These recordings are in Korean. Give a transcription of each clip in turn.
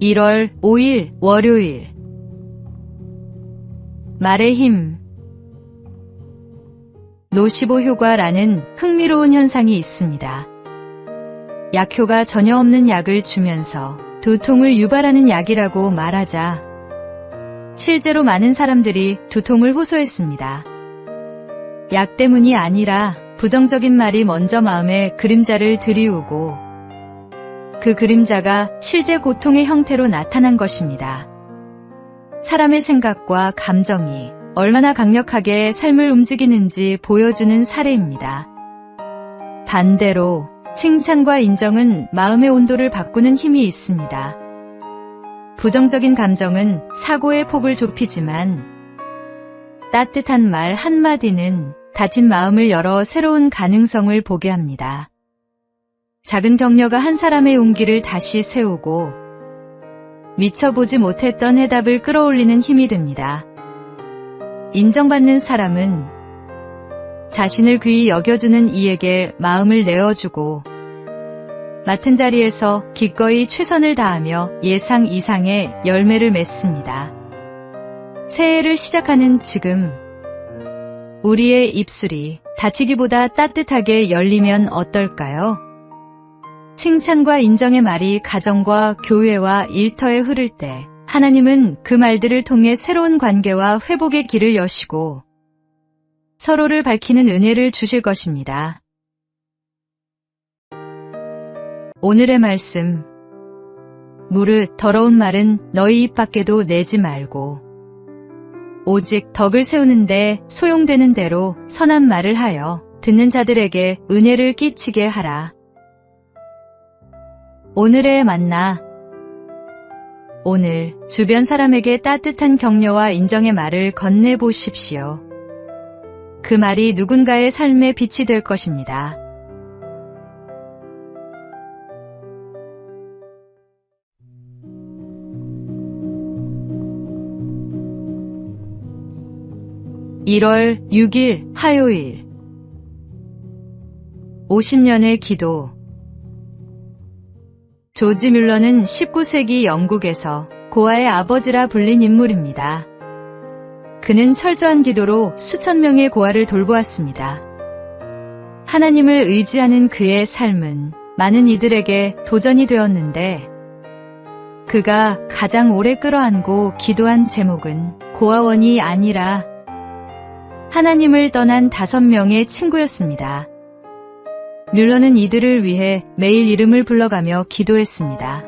1월 5일 월요일 말의 힘 노시보 효과라는 흥미로운 현상이 있습니다. 약효가 전혀 없는 약을 주면서 두통을 유발하는 약이라고 말하자 실제로 많은 사람들이 두통을 호소했습니다. 약 때문이 아니라 부정적인 말이 먼저 마음에 그림자를 들이우고 그 그림자가 실제 고통의 형태로 나타난 것입니다. 사람의 생각과 감정이 얼마나 강력하게 삶을 움직이는지 보여주는 사례입니다. 반대로 칭찬과 인정은 마음의 온도를 바꾸는 힘이 있습니다. 부정적인 감정은 사고의 폭을 좁히지만 따뜻한 말 한마디는 다친 마음을 열어 새로운 가능성을 보게 합니다. 작은 격려가 한 사람의 용기를 다시 세우고 미쳐보지 못했던 해답을 끌어올리는 힘이 됩니다. 인정받는 사람은 자신을 귀히 여겨주는 이에게 마음을 내어주고 맡은 자리에서 기꺼이 최선을 다하며 예상 이상의 열매를 맺습니다. 새해를 시작하는 지금 우리의 입술이 다치기보다 따뜻하게 열리면 어떨까요? 칭찬과 인정의 말이 가정과 교회와 일터에 흐를 때 하나님은 그 말들을 통해 새로운 관계와 회복의 길을 여시고 서로를 밝히는 은혜를 주실 것입니다. 오늘의 말씀 무릇 더러운 말은 너희 입 밖에도 내지 말고 오직 덕을 세우는데 소용되는 대로 선한 말을 하여 듣는 자들에게 은혜를 끼치게 하라. 오늘의 만나 오늘 주변 사람에게 따뜻한 격려와 인정의 말을 건네보십시오. 그 말이 누군가의 삶의 빛이 될 것입니다. (1월 6일) 화요일 50년의 기도 조지 뮬러는 19세기 영국에서 고아의 아버지라 불린 인물입니다. 그는 철저한 기도로 수천 명의 고아를 돌보았습니다. 하나님을 의지하는 그의 삶은 많은 이들에게 도전이 되었는데 그가 가장 오래 끌어안고 기도한 제목은 고아원이 아니라 하나님을 떠난 다섯 명의 친구였습니다. 뮬러는 이들을 위해 매일 이름을 불러가며 기도했습니다.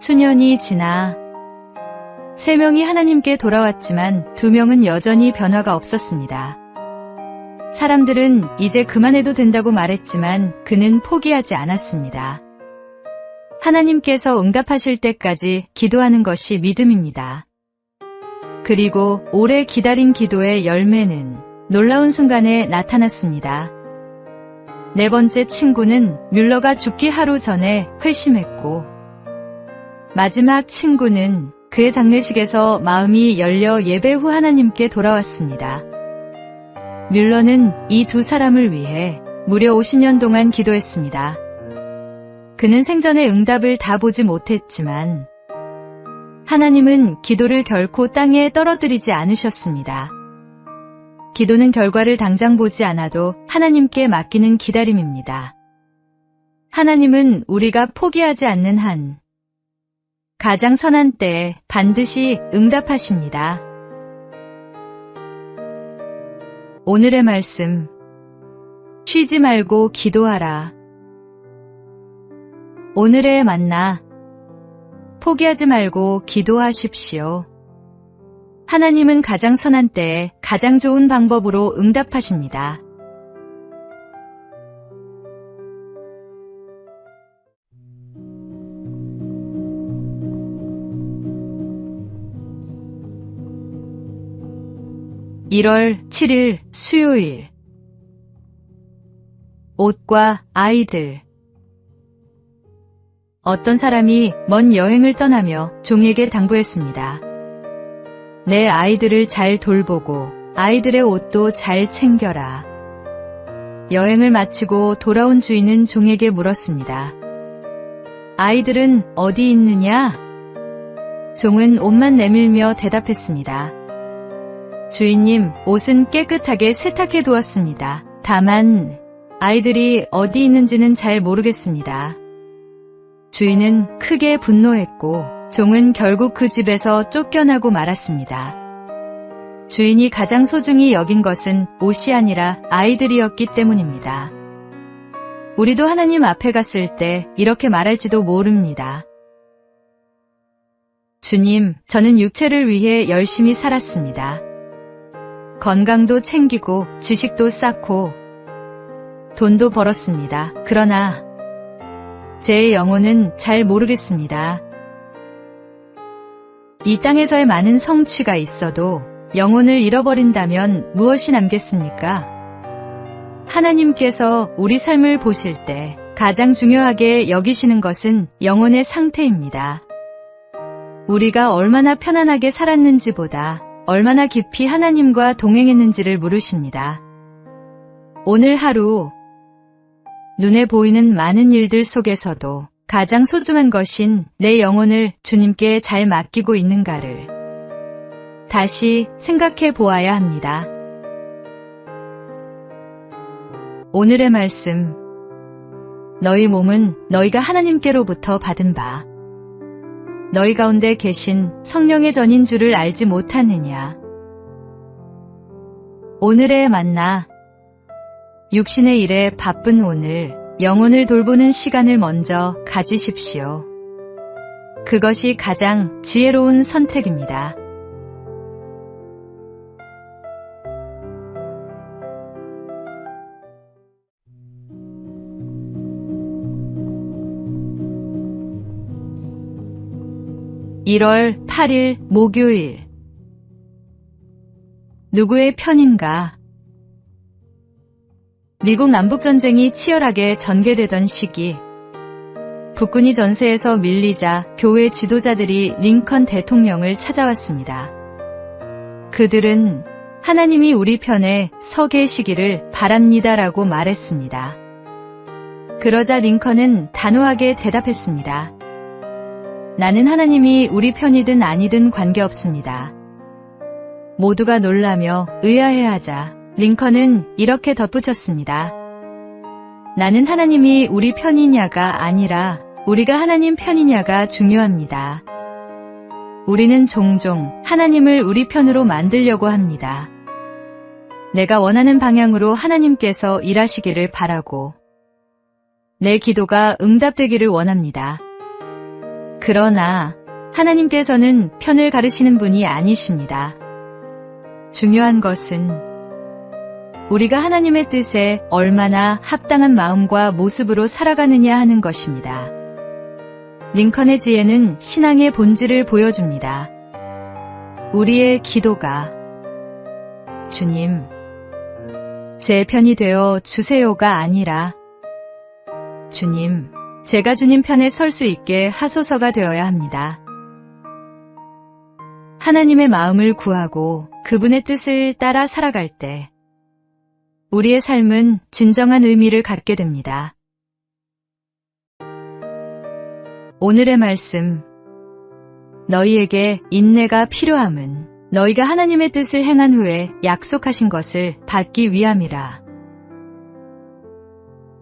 수년이 지나 세 명이 하나님께 돌아왔지만 두 명은 여전히 변화가 없었습니다. 사람들은 이제 그만해도 된다고 말했지만 그는 포기하지 않았습니다. 하나님께서 응답하실 때까지 기도하는 것이 믿음입니다. 그리고 오래 기다린 기도의 열매는 놀라운 순간에 나타났습니다. 네 번째 친구는 뮬러가 죽기 하루 전에 회심했고 마지막 친구는 그의 장례식에서 마음이 열려 예배 후 하나님께 돌아왔습니다. 뮬러는 이 두 사람을 위해 무려 50년 동안 기도했습니다. 그는 생전에 응답을 다 보지 못했지만 하나님은 기도를 결코 땅에 떨어뜨리지 않으셨습니다. 기도는 결과를 당장 보지 않아도 하나님께 맡기는 기다림입니다. 하나님은 우리가 포기하지 않는 한 가장 선한 때에 반드시 응답하십니다. 오늘의 말씀 쉬지 말고 기도하라. 오늘의 만나 포기하지 말고 기도하십시오. 하나님은 가장 선한 때에 가장 좋은 방법으로 응답하십니다. (1월 7일) 수요일 옷과 아이들 어떤 사람이 먼 여행을 떠나며 종에게 당부했습니다. 내 아이들을 잘 돌보고 아이들의 옷도 잘 챙겨라. 여행을 마치고 돌아온 주인은 종에게 물었습니다. 아이들은 어디 있느냐? 종은 옷만 내밀며 대답했습니다. 주인님, 옷은 깨끗하게 세탁해 두었습니다. 다만, 아이들이 어디 있는지는 잘 모르겠습니다. 주인은 크게 분노했고, 종은 결국 그 집에서 쫓겨나고 말았습니다. 주인이 가장 소중히 여긴 것은 옷이 아니라 아이들이었기 때문입니다. 우리도 하나님 앞에 갔을 때 이렇게 말할지도 모릅니다. 주님, 저는 육체를 위해 열심히 살았습니다. 건강도 챙기고 지식도 쌓고 돈도 벌었습니다. 그러나 제 영혼은 잘 모르겠습니다. 이 땅에서의 많은 성취가 있어도 영혼을 잃어버린다면 무엇이 남겠습니까? 하나님께서 우리 삶을 보실 때 가장 중요하게 여기시는 것은 영혼의 상태입니다. 우리가 얼마나 편안하게 살았는지보다 얼마나 깊이 하나님과 동행했는지를 물으십니다. 오늘 하루 눈에 보이는 많은 일들 속에서도 가장 소중한 것인 내 영혼을 주님께 잘 맡기고 있는가를 다시 생각해 보아야 합니다. 오늘의 말씀. 너희 몸은 너희가 하나님께로부터 받은 바. 너희 가운데 계신 성령의 전인 줄을 알지 못하느냐. 오늘의 만나. 육신의 일에 바쁜 오늘, 영혼을 돌보는 시간을 먼저 가지십시오. 그것이 가장 지혜로운 선택입니다. (1월 8일) 목요일 누구의 편인가? 미국 남북전쟁이 치열하게 전개되던 시기, 북군이 전세에서 밀리자 교회 지도자들이 링컨 대통령을 찾아왔습니다. 그들은 하나님이 우리 편에 서 계시기를 바랍니다라고 말했습니다. 그러자 링컨은 단호하게 대답했습니다. 나는 하나님이 우리 편이든 아니든 관계없습니다. 모두가 놀라며 의아해하자 링컨은 이렇게 덧붙였습니다. 나는 하나님이 우리 편이냐가 아니라 우리가 하나님 편이냐가 중요합니다. 우리는 종종 하나님을 우리 편으로 만들려고 합니다. 내가 원하는 방향으로 하나님께서 일하시기를 바라고 내 기도가 응답되기를 원합니다. 그러나 하나님께서는 편을 가르시는 분이 아니십니다. 중요한 것은 우리가 하나님의 뜻에 얼마나 합당한 마음과 모습으로 살아가느냐 하는 것입니다. 링컨의 지혜는 신앙의 본질을 보여줍니다. 우리의 기도가 주님, 제 편이 되어 주세요가 아니라 주님, 제가 주님 편에 설 수 있게 하소서가 되어야 합니다. 하나님의 마음을 구하고 그분의 뜻을 따라 살아갈 때 우리의 삶은 진정한 의미를 갖게 됩니다. 오늘의 말씀. 너희에게 인내가 필요함은 너희가 하나님의 뜻을 행한 후에 약속하신 것을 받기 위함이라.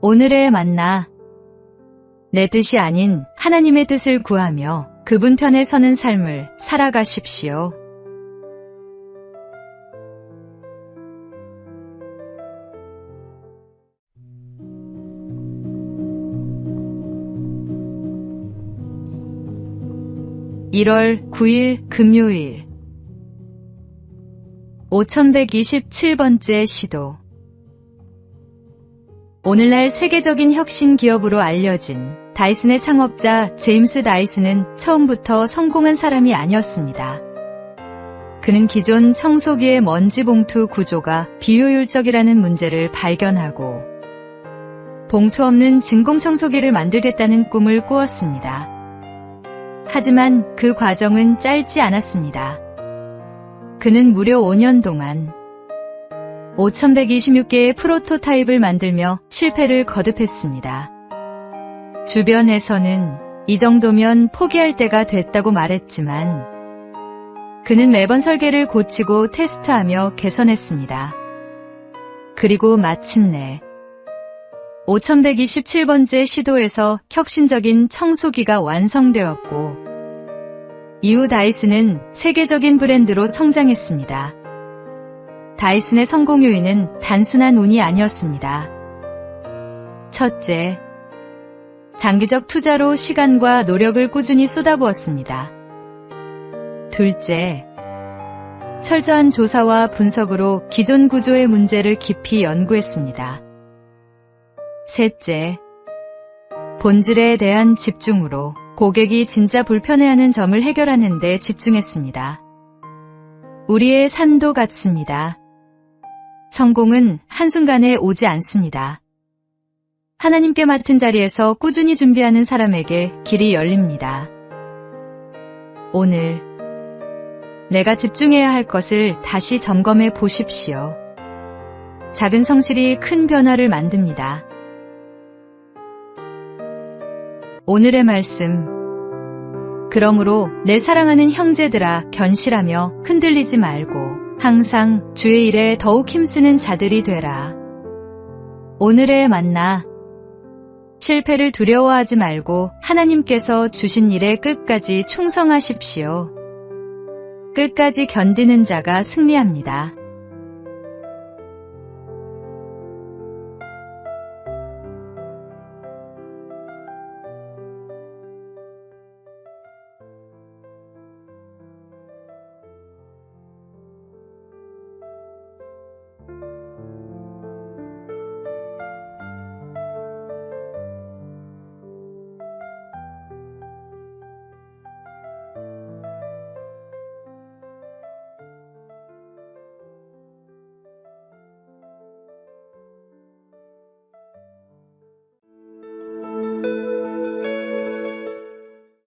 오늘의 만나. 내 뜻이 아닌 하나님의 뜻을 구하며 그분 편에 서는 삶을 살아가십시오. (1월 9일) 금요일 5127번째 시도 오늘날 세계적인 혁신 기업으로 알려진 다이슨의 창업자 제임스 다이슨은 처음부터 성공한 사람이 아니었습니다. 그는 기존 청소기의 먼지 봉투 구조가 비효율적이라는 문제를 발견하고 봉투 없는 진공 청소기를 만들겠다는 꿈을 꾸었습니다. 하지만 그 과정은 짧지 않았습니다. 그는 무려 5년 동안 5126개의 프로토타입을 만들며 실패를 거듭했습니다. 주변에서는 이 정도면 포기할 때가 됐다고 말했지만 그는 매번 설계를 고치고 테스트하며 개선했습니다. 그리고 마침내 5127번째 시도에서 혁신적인 청소기가 완성되었고 이후 다이슨은 세계적인 브랜드로 성장했습니다. 다이슨의 성공 요인은 단순한 운이 아니었습니다. 첫째, 장기적 투자로 시간과 노력을 꾸준히 쏟아부었습니다. 둘째, 철저한 조사와 분석으로 기존 구조의 문제를 깊이 연구했습니다. 셋째, 본질에 대한 집중으로 고객이 진짜 불편해하는 점을 해결하는 데 집중했습니다. 우리의 삶도 같습니다. 성공은 한순간에 오지 않습니다. 하나님께 맡은 자리에서 꾸준히 준비하는 사람에게 길이 열립니다. 오늘 내가 집중해야 할 것을 다시 점검해 보십시오. 작은 성실이 큰 변화를 만듭니다. 오늘의 말씀. 그러므로 내 사랑하는 형제들아 견실하며 흔들리지 말고 항상 주의 일에 더욱 힘쓰는 자들이 되라. 오늘의 만나. 실패를 두려워하지 말고 하나님께서 주신 일에 끝까지 충성하십시오. 끝까지 견디는 자가 승리합니다.